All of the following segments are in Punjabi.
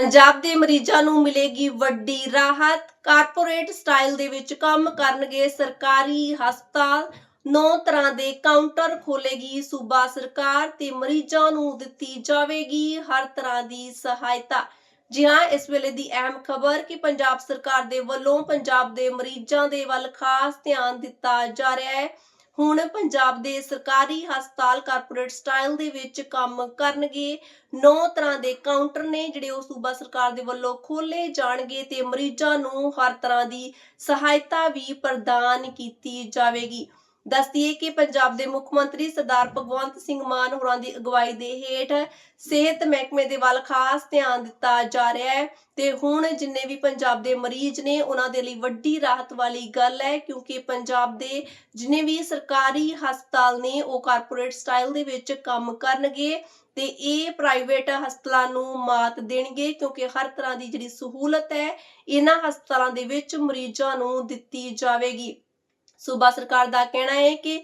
ਪੰਜਾਬ ਦੇ ਮਰੀਜ਼ਾਂ ਨੂੰ ਮਿਲੇਗੀ ਵੱਡੀ ਰਾਹਤ। ਕਾਰਪੋਰੇਟ ਸਟਾਈਲ ਦੇ ਵਿੱਚ ਕੰਮ ਕਰਨਗੇ ਸਰਕਾਰੀ ਹਸਪਤਾਲ। ਨੌ ਤਰ੍ਹਾਂ ਦੇ ਕਾਊਂਟਰ ਖੋਲੇਗੀ ਸੂਬਾ ਸਰਕਾਰ ਤੇ ਮਰੀਜ਼ਾਂ ਨੂੰ ਦਿੱਤੀ ਜਾਵੇਗੀ ਹਰ ਤਰ੍ਹਾਂ ਦੀ ਸਹਾਇਤਾ। ਜੀ ਹਾਂ ਇਸ ਵੇਲੇ ਦੀ ਅਹਿਮ ਖਬਰ ਕਿ ਪੰਜਾਬ ਸਰਕਾਰ ਦੇ ਵੱਲੋਂ ਪੰਜਾਬ ਦੇ ਮਰੀਜ਼ਾਂ ਦੇ ਵੱਲ ਖਾਸ ਧਿਆਨ ਦਿੱਤਾ ਜਾ ਰਿਹਾ ਹੈ। ਹੁਣ ਪੰਜਾਬ ਦੇ ਸਰਕਾਰੀ ਹਸਪਤਾਲ ਕਾਰਪੋਰੇਟ ਸਟਾਈਲ ਦੇ ਵਿੱਚ ਕੰਮ ਕਰਨਗੇ। ਨੌ ਤਰ੍ਹਾਂ ਦੇ ਕਾਊਂਟਰ ਨੇ ਜਿਹੜੇ ਉਹ ਸੂਬਾ ਸਰਕਾਰ ਦੇ ਵੱਲੋਂ ਖੋਲੇ ਜਾਣਗੇ ਤੇ ਮਰੀਜ਼ਾਂ ਨੂੰ ਹਰ ਤਰ੍ਹਾਂ ਦੀ ਸਹਾਇਤਾ ਵੀ ਪ੍ਰਦਾਨ ਕੀਤੀ ਜਾਵੇਗੀ। ਦੱਸਦੀਏ ਕਿ ਪੰਜਾਬ ਦੇ ਮੁੱਖ ਮੰਤਰੀ ਸਰਦਾਰ ਭਗਵੰਤ ਸਿੰਘ ਮਾਨ ਹੋਰਾਂ ਦੀ ਅਗਵਾਈ ਦੇ ਹੇਠ ਸਿਹਤ ਮਹਿਕਮੇ ਦੇ ਵੱਲ ਖਾਸ ਧਿਆਨ ਦਿੱਤਾ ਜਾ ਰਿਹਾ ਹੈ ਤੇ ਹੁਣ ਜਿੰਨੇ ਵੀ ਪੰਜਾਬ ਦੇ ਮਰੀਜ਼ ਨੇ ਉਹਨਾਂ ਦੇ ਲਈ ਵੱਡੀ ਰਾਹਤ ਵਾਲੀ ਗੱਲ ਹੈ, ਕਿਉਂਕਿ ਪੰਜਾਬ ਦੇ ਜਿੰਨੇ ਵੀ ਸਰਕਾਰੀ ਹਸਪਤਾਲ ਨੇ ਉਹ ਕਾਰਪੋਰੇਟ ਸਟਾਈਲ ਦੇ ਵਿੱਚ ਕੰਮ ਕਰਨਗੇ ਤੇ ਇਹ ਪ੍ਰਾਈਵੇਟ ਹਸਪਤਾਲਾਂ ਨੂੰ ਮਾਤ ਦੇਣਗੇ, ਕਿਉਂਕਿ ਹਰ ਤਰ੍ਹਾਂ ਦੀ ਜਿਹੜੀ ਸਹੂਲਤ ਹੈ, ਇਹਨਾਂ ਹਸਪਤਾਲਾਂ ਦੇ ਵਿੱਚ ਮਰੀਜ਼ਾਂ ਨੂੰ ਦਿੱਤੀ ਜਾਵੇਗੀ। ਸੂਬਾ ਸਰਕਾਰ ਦਾ ਕਹਿਣਾ ਹੈ ਕਿ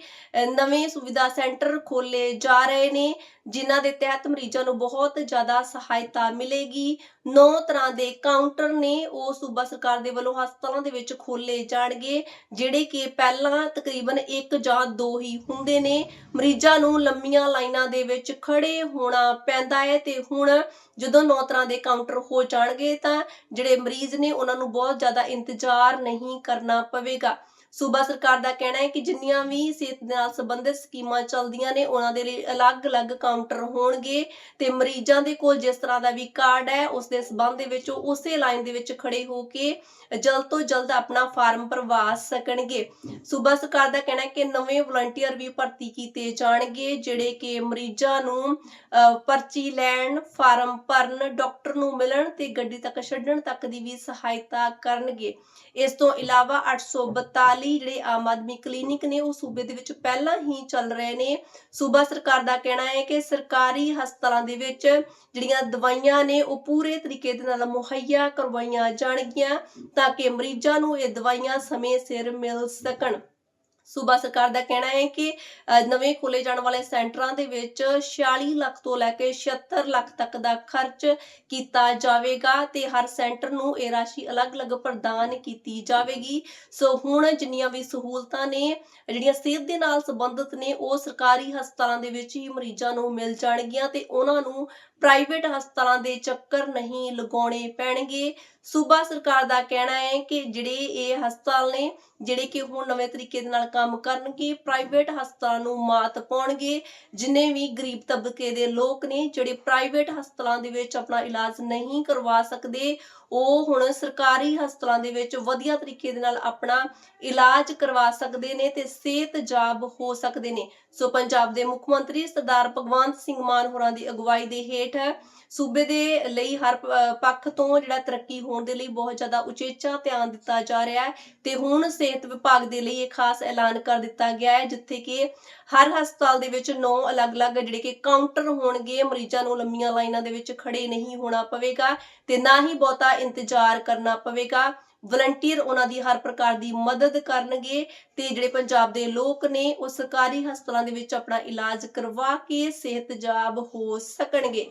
ਨਵੇਂ ਸੁਵਿਧਾ ਸੈਂਟਰ ਖੋਲੇ ਜਾ ਰਹੇ ਨੇ, ਜਿਨ੍ਹਾਂ ਦੇ ਤਹਿਤ ਮਰੀਜ਼ਾਂ ਨੂੰ ਬਹੁਤ ਜ਼ਿਆਦਾ ਸਹਾਇਤਾ ਮਿਲੇਗੀ। ਨੌ ਤਰ੍ਹਾਂ ਦੇ ਕਾਊਂਟਰ ਨੇ ਉਹ ਸੂਬਾ ਸਰਕਾਰ ਦੇ ਵੱਲੋਂ ਹਸਪਤਾਲਾਂ ਦੇ ਵਿੱਚ ਖੋਲੇ ਜਾਣਗੇ, ਜਿਹੜੇ ਕਿ ਪਹਿਲਾਂ ਤਕਰੀਬਨ ਇੱਕ ਜਾਂ ਦੋ ਹੀ ਹੁੰਦੇ ਨੇ। ਮਰੀਜ਼ਾਂ ਨੂੰ ਲੰਮੀਆਂ ਲਾਈਨਾਂ ਦੇ ਵਿੱਚ ਖੜੇ ਹੋਣਾ ਪੈਂਦਾ ਹੈ ਤੇ ਹੁਣ ਜਦੋਂ ਨੌ ਤਰ੍ਹਾਂ ਦੇ ਕਾਊਂਟਰ ਹੋ ਜਾਣਗੇ ਤਾਂ ਜਿਹੜੇ ਮਰੀਜ਼ ਨੇ, ਉਹਨਾਂ ਨੂੰ ਬਹੁਤ ਜ਼ਿਆਦਾ ਇੰਤਜ਼ਾਰ ਨਹੀਂ ਕਰਨਾ ਪਵੇਗਾ। ਸੂਬਾ ਸਰਕਾਰ ਦਾ ਕਹਿਣਾ ਹੈ ਕਿ ਜਿੰਨੀਆਂ ਵੀ ਸਿਹਤ ਨਾਲ ਸੰਬੰਧਿਤ ਸਕੀਮਾਂ ਚੱਲਦੀਆਂ ਨੇ, ਉਹਨਾਂ ਦੇ ਲਈ ਅਲੱਗ-ਅਲੱਗ ਕਾਊਂਟਰ ਹੋਣਗੇ ਤੇ ਮਰੀਜ਼ਾਂ ਦੇ ਕੋਲ ਜਿਸ ਤਰ੍ਹਾਂ ਦਾ ਵੀ ਕਾਰਡ ਹੈ, ਉਸ ਦੇ ਸਬੰਧ ਦੇ ਵਿੱਚ ਉਹ ਉਸੇ ਲਾਈਨ ਦੇ ਵਿੱਚ ਖੜੇ ਹੋ ਕੇ ਜਲਦ ਤੋਂ ਜਲਦ ਆਪਣਾ ਫਾਰਮ ਭਰਵਾ ਸਕਣਗੇ। ਸੂਬਾ ਸਰਕਾਰ ਦਾ ਕਹਿਣਾ ਹੈ ਕਿ ਨਵੇਂ ਵਲੰਟੀਅਰ ਵੀ ਭਰਤੀ ਕੀਤੇ ਜਾਣਗੇ, ਜਿਹੜੇ ਕਿ ਮਰੀਜ਼ਾਂ ਨੂੰ ਪਰਚੀ ਲੈਣ, ਫਾਰਮ ਭਰਨ, ਡਾਕਟਰ ਨੂੰ ਮਿਲਣ ਤੇ ਗੱਡੀ ਤੱਕ ਛੱਡਣ ਤੱਕ ਦੀ ਵੀ ਸਹਾਇਤਾ ਕਰਨਗੇ। ਇਸ ਤੋਂ ਇਲਾਵਾ 842 ਜਿਹੜੇ ਆਮ ਆਦਮੀ ਕਲੀਨਿਕ ਨੇ ਉਹ ਸੂਬੇ ਦੇ ਵਿੱਚ ਪਹਿਲਾਂ ਹੀ ਚੱਲ ਰਹੇ ਨੇ। ਸੂਬਾ ਸਰਕਾਰ ਦਾ ਕਹਿਣਾ ਹੈ ਕਿ ਸਰਕਾਰੀ ਹਸਪਤਾਲਾਂ ਦੇ ਵਿੱਚ ਜਿਹੜੀਆਂ ਦਵਾਈਆਂ ਨੇ ਉਹ ਪੂਰੇ ਤਰੀਕੇ ਦੇ ਨਾਲ ਮੁਹੱਈਆ ਕਰਵਾਈਆਂ ਜਾਣਗੀਆਂ ਤਾਂ ਕਿ ਮਰੀਜ਼ਾਂ ਨੂੰ ਇਹ ਦਵਾਈਆਂ ਸਮੇਂ ਸਿਰ ਮਿਲ ਸਕਣ। ਸੂਬਾ ਸਰਕਾਰ ਦਾ ਕਹਿਣਾ ਹੈ ਕਿ ਨਵੇਂ ਖੋਲੇ ਜਾਣ ਵਾਲੇ ਸੈਂਟਰਾਂ ਦੇ ਵਿੱਚ 46 ਲੱਖ ਤੋਂ ਲੈ ਕੇ 76 ਲੱਖ ਤੱਕ ਦਾ ਖਰਚ ਕੀਤਾ ਜਾਵੇਗਾ ਤੇ ਹਰ ਸੈਂਟਰ ਨੂੰ ਇਹ ਰਾਸ਼ੀ ਅਲੱਗ-ਅਲੱਗ ਪ੍ਰਦਾਨ ਕੀਤੀ ਜਾਵੇਗੀ। ਸੋ ਹੁਣ ਜਿੰਨੀਆਂ ਵੀ ਸਹੂਲਤਾਂ ਨੇ, ਜਿਹੜੀਆਂ ਸਿਹਤ ਦੇ ਨਾਲ ਸੰਬੰਧਿਤ ਨੇ, ਉਹ ਸਰਕਾਰੀ ਹਸਪਤਾਲਾਂ ਦੇ ਵਿੱਚ ਹੀ ਮਰੀਜ਼ਾਂ ਨੂੰ ਮਿਲ ਜਾਣਗੀਆਂ ਤੇ ਉਹਨਾਂ ਨੂੰ ਪ੍ਰਾਈਵੇਟ ਹਸਪਤਾਲਾਂ ਦੇ ਚੱਕਰ ਨਹੀਂ ਲਗਾਉਣੇ ਪੈਣਗੇ। ਸੂਬਾ ਸਰਕਾਰ ਦਾ ਕਹਿਣਾ ਹੈ ਕਿ ਜਿਹੜੇ ਇਹ ਹਸਪਤਾਲ ਨੇ, ਜਿਹੜੇ ਕਿ ਹੁਣ ਨਵੇਂ ਤਰੀਕੇ ਦੇ ਨਾਲ ਕੰਮ ਕਰਨਗੇ ਪ੍ਰਾਈਵੇਟ ਹਸਪਤਾਲਾਂ ਨੂੰ ਮਾਤ ਪਾਉਣਗੇ, ਜਿੰਨੇ ਵੀ ਗਰੀਬ ਤਬਕੇ ਦੇ ਲੋਕ ਨੇ, ਜਿਹੜੇ ਪ੍ਰਾਈਵੇਟ ਹਸਪਤਾਲਾਂ ਦੇ ਵਿੱਚ ਆਪਣਾ ਇਲਾਜ ਨਹੀਂ ਕਰਵਾ ਸਕਦੇ, ਉਹ ਹੁਣ ਸਰਕਾਰੀ ਹਸਪਤਾਲਾਂ ਦੇ ਵਿੱਚ ਵਧੀਆ ਤਰੀਕੇ ਦੇ ਨਾਲ ਆਪਣਾ ਇਲਾਜ ਕਰਵਾ ਸਕਦੇ ਨੇ ਤੇ ਸਿਹਤ ਜਾਬ ਹੋ ਸਕਦੇ ਨੇ। ਸੋ ਪੰਜਾਬ ਦੇ ਮੁੱਖ ਮੰਤਰੀ ਸਰਦਾਰ ਭਗਵੰਤ ਸਿੰਘ ਮਾਨ ਹੋਰਾਂ ਦੀ ਅਗਵਾਈ ਦੇ ਹੇਠ ਸੂਬੇ ਦੇ ਲਈ ਹਰ ਪੱਖ ਤੋਂ ਜਿਹੜਾ ਤਰੱਕੀ ਹੋਣ ਦੇ ਲਈ ਬਹੁਤ ਜ਼ਿਆਦਾ ਉਚੇਚਾ ਧਿਆਨ ਦਿੱਤਾ ਜਾ ਰਿਹਾ ਹੈ ਤੇ ਹੁਣ ਸਿਹਤ ਵਿਭਾਗ ਦੇ ਲਈ ਇਹ ਖਾਸ ਐਲਾਨ ਕਰ ਦਿੱਤਾ ਗਿਆ ਹੈ, ਜਿੱਥੇ ਕਿ ਹਰ ਹਸਪਤਾਲ ਦੇ ਵਿੱਚ ਨੌ ਅਲੱਗ-ਅਲੱਗ ਜਿਹੜੇ ਕਿ ਕਾਊਂਟਰ ਹੋਣਗੇ, ਮਰੀਜ਼ਾਂ ਨੂੰ ਲੰਮੀਆਂ ਲਾਈਨਾਂ ਦੇ ਵਿੱਚ ਖੜੇ ਨਹੀਂ ਹੋਣਾ ਪਵੇਗਾ ਤੇ ਨਾ ਹੀ ਬਹੁਤਾ ਇੰਤਜ਼ਾਰ ਕਰਨਾ ਪਵੇਗਾ। ਵਲੰਟੀਅਰ ਉਹਨਾਂ ਦੀ ਹਰ ਪ੍ਰਕਾਰ ਦੀ ਮਦਦ ਕਰਨਗੇ ਤੇ ਜਿਹੜੇ ਪੰਜਾਬ ਦੇ ਲੋਕ ਨੇ, ਉਹ ਸਰਕਾਰੀ ਹਸਪਤਾਲਾਂ ਦੇ ਵਿੱਚ ਆਪਣਾ ਇਲਾਜ ਕਰਵਾ ਕੇ ਸਿਹਤਯਾਬ ਹੋ ਸਕਣਗੇ।